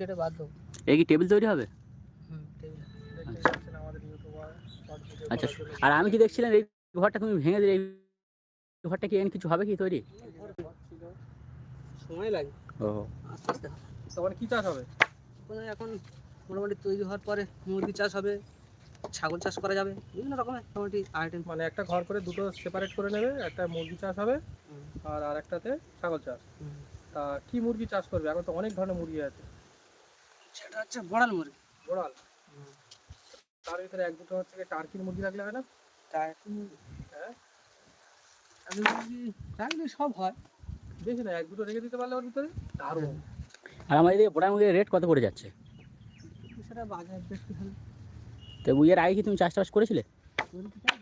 কেটে বাদ দেবো এই কি টেবিল তৈরি হবে? হুম টেবিল দেখতে পাচ্ছেন আমাদের ইউটিউবার শর্ট ভিডিও আচ্ছা আর আমি কি দেখছিলাম এই ঘরটা তুমি ভেঙে দিলে এই ঘরটা কি এখানে কিছু হবে কি তৈরি? সময় লাগে। ও আস্তে আস্তে তখন কি চাষ হবে? এখন মোটামুটি তৈরি হওয়ার পরে মুরগি চাষ হবে ছাগল চাষ করা যাবে বিভিন্ন রকমের মোটামুটি আইটেম মানে একটা ঘর করে দুটো সেপারেট করে নেবে একটা মুরগি চাষ হবে আর আরেকটাতে ছাগল চাষ। তা কি মুরগি চাষ করবে? এখন তো অনেক ধরনের মুরগি আছে। সেটা হচ্ছে বড়াল মুরগি। গোড়াল তার ভিতরে এক দুটো হচ্ছে টার্কির মুরগি রাখলে হয় না? টার্কি হ্যাঁ। টার্কি মুরগি রাখলে সব হয়। বেশি না এক দুটো রেখে দিতে পারলে ওর ভিতরে? দারুণ। আর আমার এদিকে পোড়া মুরগির রেট কত করে যাচ্ছে? সেটা বাজার বেশি হলে তো এর আগে কি তুমি চাষ টাস করেছিলে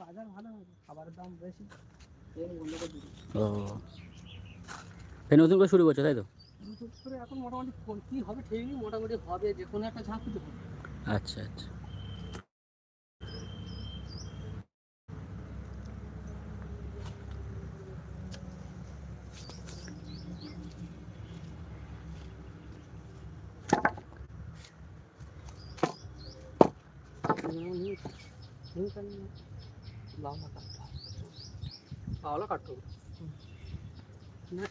বাজার ভালো হবে খাবারের দাম বেশি। ও। ফের নতুন করে শুরু করছ তাই তো? এখন মোটামুটি কি হবে ঠিক মোটামুটি হবে। যে কোনো একটা আচ্ছা আচ্ছা হবে। তাহলে কাটতে হবে না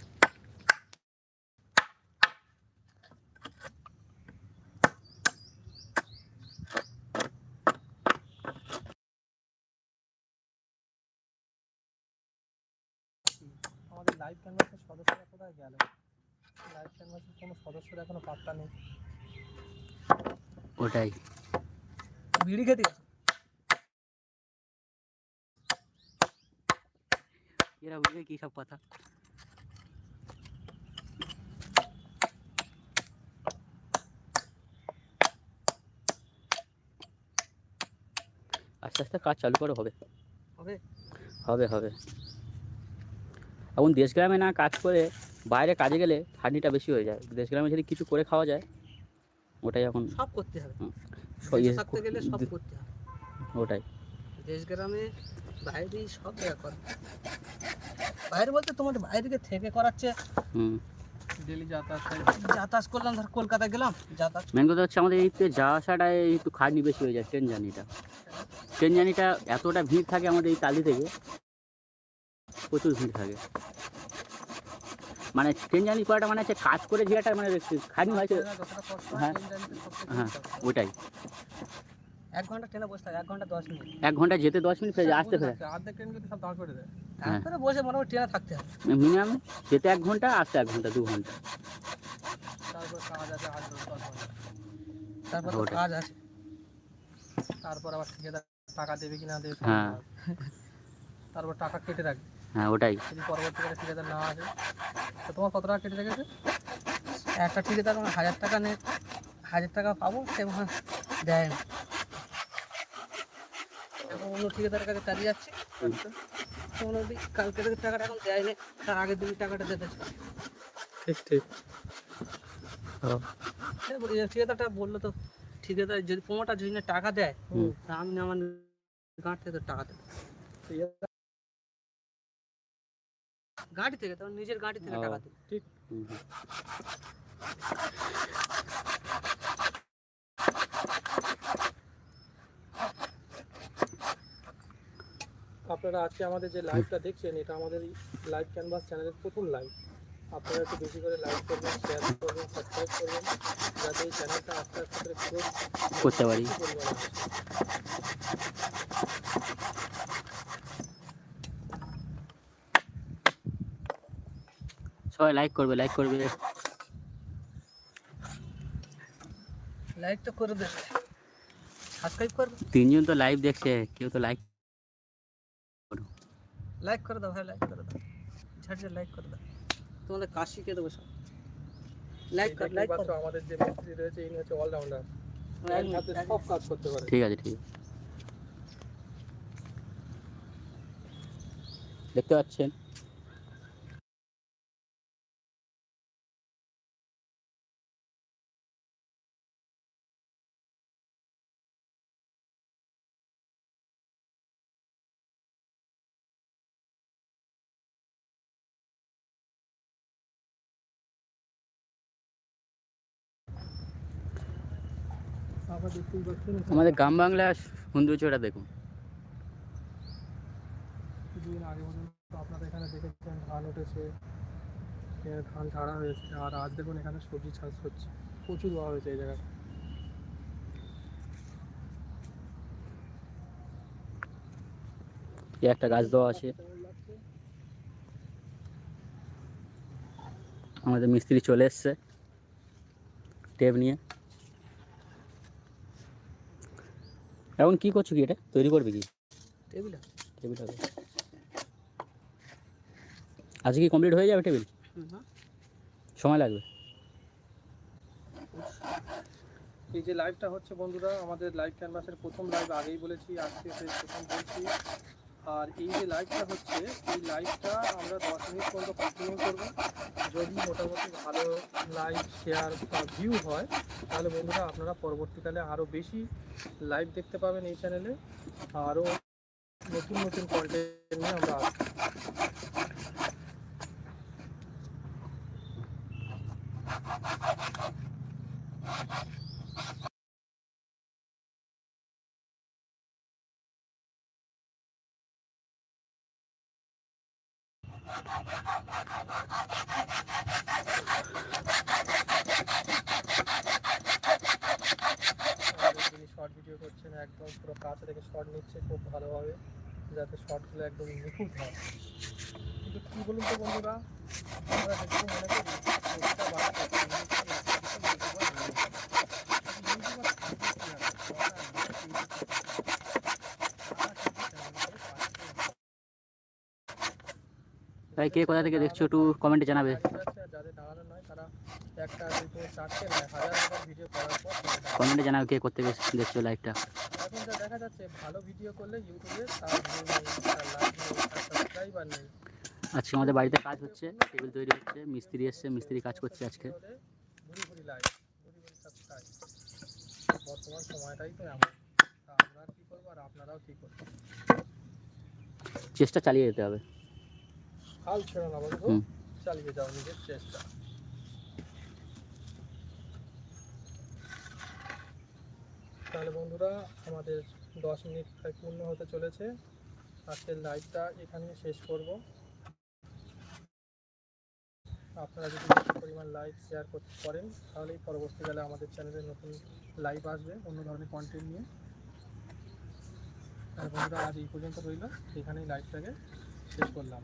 আমাদের লাইভ ক্যানভাসের সদস্যরা কোথায় গেল? লাইভ ক্যানভাসের কোনো সদস্যরা এখনও পাত্তা নেই। ওটাই। বিড়ি খেতে এরা বুঝবে কি সব কথা। আস্তে আস্তে কাজ চালু করে হবে। হবে? হবে হবে। এখন দেশগ্রামে না কাজ করে বাইরে কাজে গেলে খাটনিটা বেশি হয়ে যায়। দেশগ্রামে যদি কিছু করে খাওয়া যায় ওটাই এখন সব করতে হবে। ইয়ে থাকতে গেলে সব করতে হবে। ওটাই। দেশ গ্রামে বাইরে সব জায়গা করে। বাইরে বলতে তোমার বাইরে থেকে করাচ্ছে। হুম। ডেলি যাতায়াত। যাতায়াত করলাম ধর কলকাতা গেলাম যাতায়াত মেন কথা হচ্ছে আমাদের এই যাওয়া আসাটায় একটু খাটনি বেশি হয়ে যায় ট্রেন জার্নিটা। ট্রেন জার্নিটা এতটা ভিড় থাকে আমাদের এই তালি থেকে প্রচুর ভিড় থাকে। মানে ট্রেন জার্নি করাটা মানে হচ্ছে কাজ করে যেটা মানে খাটনি হয়েছে হয়, হ্যাঁ। ওটাই এক ঘণ্টা ট্রেনে বসে থাকে এক ঘণ্টা দশ মিনিট। এক ঘণ্টা যেতে দশ মিনিট ফেরে আসতে ফেরে। ট্রেন কিন্তু সব দাঁড় করে দেয়। হ্যাঁ। তারপরে বসে মোটামুটি ট্রেনে থাকতে হবে। মিনিমাম যেতে এক ঘণ্টা আসতে এক ঘণ্টা দু ঘণ্টা। তারপর কাজ আছে আট। তারপর তো কাজ আছে। তারপর আবার ঠিকাদার টাকা দেবে কিনা দেবে হ্যাঁ। তারপর টাকা কেটে রাখবে। হ্যাঁ ওটাই। যদি পরবর্তীকালে ঠিকাদার না আসে তো তোমার কত টাকা কেটে রেখেছে? একটা ঠিকাদার আমার হাজার টাকা নে হাজার টাকা পাবো সে মনে দেয়। না এখন অন্য ঠিকাদারের কাছে যাচ্ছি। মনে কালকে থেকে টাকাটা এখন দেয় না তার আগের দিন টাকাটা ঠিক ঠিক। ঠিকাদারটা বলল তো ঠিকাদার যদি পনেরোটা যদি না টাকা দেয় তা আমি না আমার গাঁট থেকে তো টাকা দেবো। গাড়ি থেকে তোমার নিজের গাড়ি থেকে ও। টাকা দেবো হুম, হুম। আপনারা আজকে আমাদের যে লাইভটা দেখছেন এটা আমাদের লাইভ ক্যানভাস চ্যানেলের প্রথম লাইভ আপনারা একটু বেশি করে লাইক করবেন শেয়ার করবেন সাবস্ক্রাইব করবেন যাতে এই চ্যানেলটা আস্তে আস্তে করে গ্রোথ করতে পারি সবাই লাইক করবে লাইক করবে। লাইক তো করে দেবে। সাবস্ক্রাইব করবে। তিনজন তো লাইভ দেখছে কেউ তো লাইক লাইক করে দাও ভাই লাইক করে দাও। ঝাট ঝাট লাইক করে দাও। তোমাদের কাজ শিখে দেবো সব? লাইক কর লাইক কর। আমাদের যে মিস্ত্রি রয়েছে ইনি হচ্ছে অলরাউন্ডার সব কাজ করতে পারে। ঠিক আছে ঠিক আছে। দেখতে পাচ্ছেন? আমাদের গ্রাম বাংলার সৌন্দর্যটা দেখুন। কিছুদিন আগে পর্যন্ত আপনারা এখানে দেখেছেন ধান উঠেছে এখানে ধান ঝাড়া হয়েছে আর আজ দেখুন এখানে সবজি চাষ হচ্ছে। প্রচুর হওয়া হয়েছে এই জায়গায়। এই একটা গাছ দেওয়া আছে। আমাদের মিস্ত্রি চলে এসছে টেপ নিয়ে। এখন কি করছ কি এটা? তৈরি করবে কি? টেবিল টেবিল হবে। আজকে কি কমপ্লিট হয়ে যাবে টেবিল? সময় লাগবে। এই যে লাইভটা হচ্ছে বন্ধুরা আমাদের লাইভ ক্যানভাসের প্রথম লাইভ আগেই বলেছি আজকে সেই প্রথম বলছি। আর এই যে লাইটটা হচ্ছে, এই লাইটটা আমরা দশ মিনিট পর্যন্ত কন্টিনিউ করব। যদি মোটামুটি ভালো লাইভ শেয়ার বা ভিউ হয়, তাহলে বন্ধুরা আপনারা পরবর্তীকালে আরও বেশি লাইভ দেখতে পাবেন এই চ্যানেলে আরও নতুন নতুন কন্টেন্ট নিয়ে আমরা আসব শর্ট ভিডিও করছেন, একদম পুরো কাছে থেকে শর্ট নিচ্ছে, খুব ভালোভাবে, যাতে শর্টগুলো একদম নিখুঁত হয়। কিন্তু কী বলুন তো বন্ধুরা চেষ্টা বাড়াতে হবে, ইউটিউবে ইউটিউবার নেই। ইউটিউবার থাকলে কি হবে? সবার আগে ইউটিউব থাকে। তারা কিন্তু চ্যানেলগুলো পাচ্ছে। তাই কে কোথা থেকে দেখছ একটু কমেন্টে জানাবে কমেন্টে জানাবে। কে করতে দেখছ লাইভটা এখন যা দেখা যাচ্ছে ভালো ভিডিও করলে ইউটিউবে তার ভিউ নেই তার লাইক নেই তার সাবস্ক্রাইবার নেই আজকে আমাদের বাড়িতে কাজ হচ্ছে টেবিল তৈরি হচ্ছে, মিস্ত্রি এসছে, মিস্ত্রি কাজ করছে আজকে। আপনারাও করবেন চেষ্টা চালিয়ে যেতে হবে। হাল ছেড়ো না বন্ধু চালিয়ে যাও নিজের চেষ্টা। তাহলে বন্ধুরা আমাদের দশ মিনিট প্রায় পূর্ণ হতে চলেছে। আজকের লাইভটা এখানে শেষ করব। আপনারা যদি পরিমাণ লাইক শেয়ার করতে করেন তাহলেই পরবর্তীকালে আমাদের চ্যানেলে নতুন লাইভ আসবে অন্য ধরনের কন্টেন্ট নিয়ে। আর বন্ধুরা আজ এই পর্যন্ত রইল। এখানেই লাইভটাকে শেষ করলাম।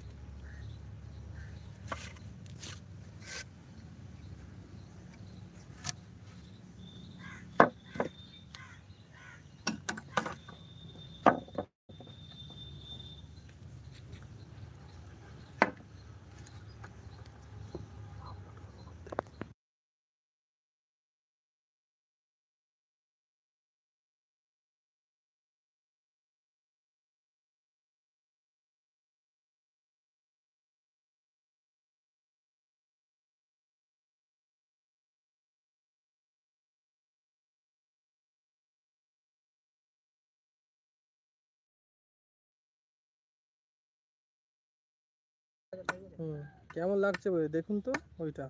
হুম কেমন লাগছে বলে? দেখুন তো ওইটা।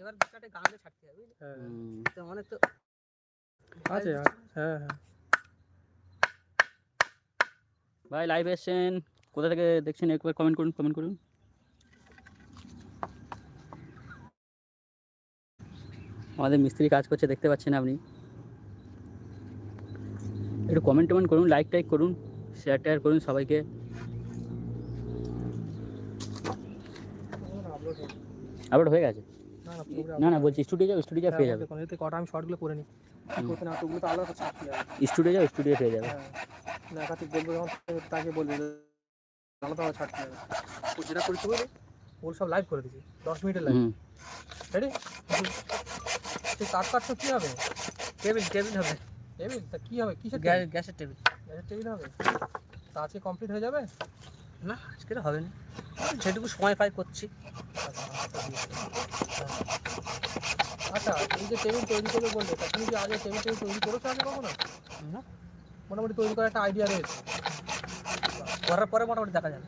এবার বিষয়টা গানটা ছাড়তে হবে। হ্যাঁ। তো অনেক তো আছে আছে। হ্যাঁ হ্যাঁ। ভাই লাইভ এসছেন। কোথা থেকে দেখছেন? একবার কমেন্ট করুন কমেন্ট করুন। আমাদের মিস্ত্রি কাজ করছে দেখতে পাচ্ছেন আপনি। একটু কমেন্ট টমেন্ট করুন লাইক টাইক করুন শেয়ার টেয়ার করুন সবাইকে আপলোড হবে আপলোড হয়ে গেছে? না না না না বলছি স্টুডিও যাও স্টুডিও পেয়ে যাবে। কটা আমি শর্টগুলো করে নিই। হুম। করতে না ওগুলো তো আলাদা ছাড়তে হবে স্টুডিও যাও স্টুডিও পেয়ে যাবে। হ্যাঁ না একাধিক বলব যখন তাকে বলবে আলাদাভাবে ছাড়তে হবে ও যেটা করেছি বলে ওর সব লাইভ করে দিয়েছি দশ মিনিটের লাইভ রেডি সেই কাট কাটছো কী হবে? টেবিল টেবিল হবে। টেবিল তা কী হবে? কিসের গ্যাস গ্যাসের টেবিল গ্যাসের টেবিল হবে? তা আজকে কমপ্লিট হয়ে যাবে? না আজকে তো হবে না। যেটুকু সময় পাই করছি। আচ্ছা এই যে টেবিল তৈরি করবে বললে তুমি কি আগে টেবিল টেবিল তৈরি করেছ আগে কখনো? না। মোটামুটি তৈরি করার একটা আইডিয়া রয়েছে। করার পরে মোটামুটি দেখা যাবে।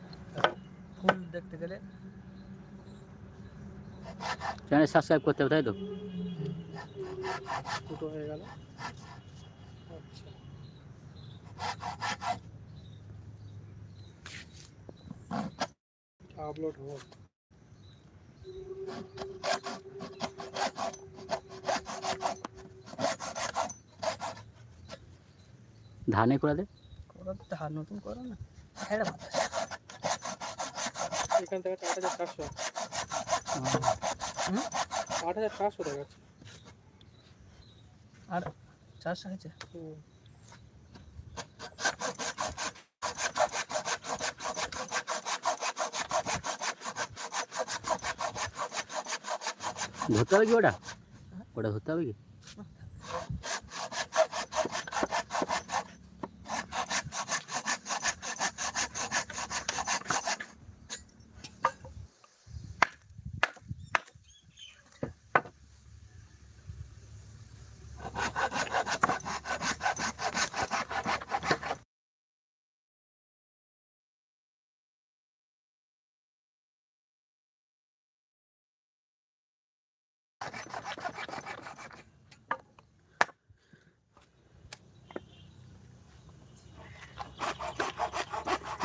ফুল দেখতে গেলে। চ্যানেল সাবস্ক্রাইব করতে হবে তাই তো? দুটো হয়ে গেল। আচ্ছা। আপলোড হোক ধানে করে দে। তো ধার নতুন করো না। হ্যাঁ এখান থেকে আট হাজার চারশো হুম? আট হাজার চারশো দেখাচ্ছে আর চারশো হয়েছে হুম। ধরতে হবে কি ওটা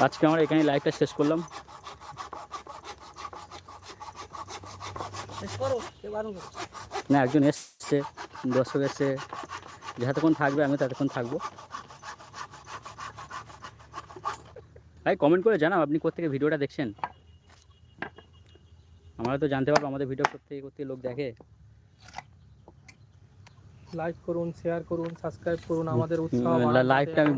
আজকে আমরা এখানে লাইভটা শেষ করলাম। না একজন এসছে দর্শক এসছে। যতক্ষণ থাকবে আমি ততক্ষণ থাকব। ভাই কমেন্ট করে জানাও আপনি কোথেকে ভিডিওটা দেখছেন? আমরা তো জানতে পারব আমাদের ভিডিও করতে করতে লোক দেখে। লাইক করুন শেয়ার করুন সাবস্ক্রাইব করুন আমাদের উৎসাহ লাইভটা আমি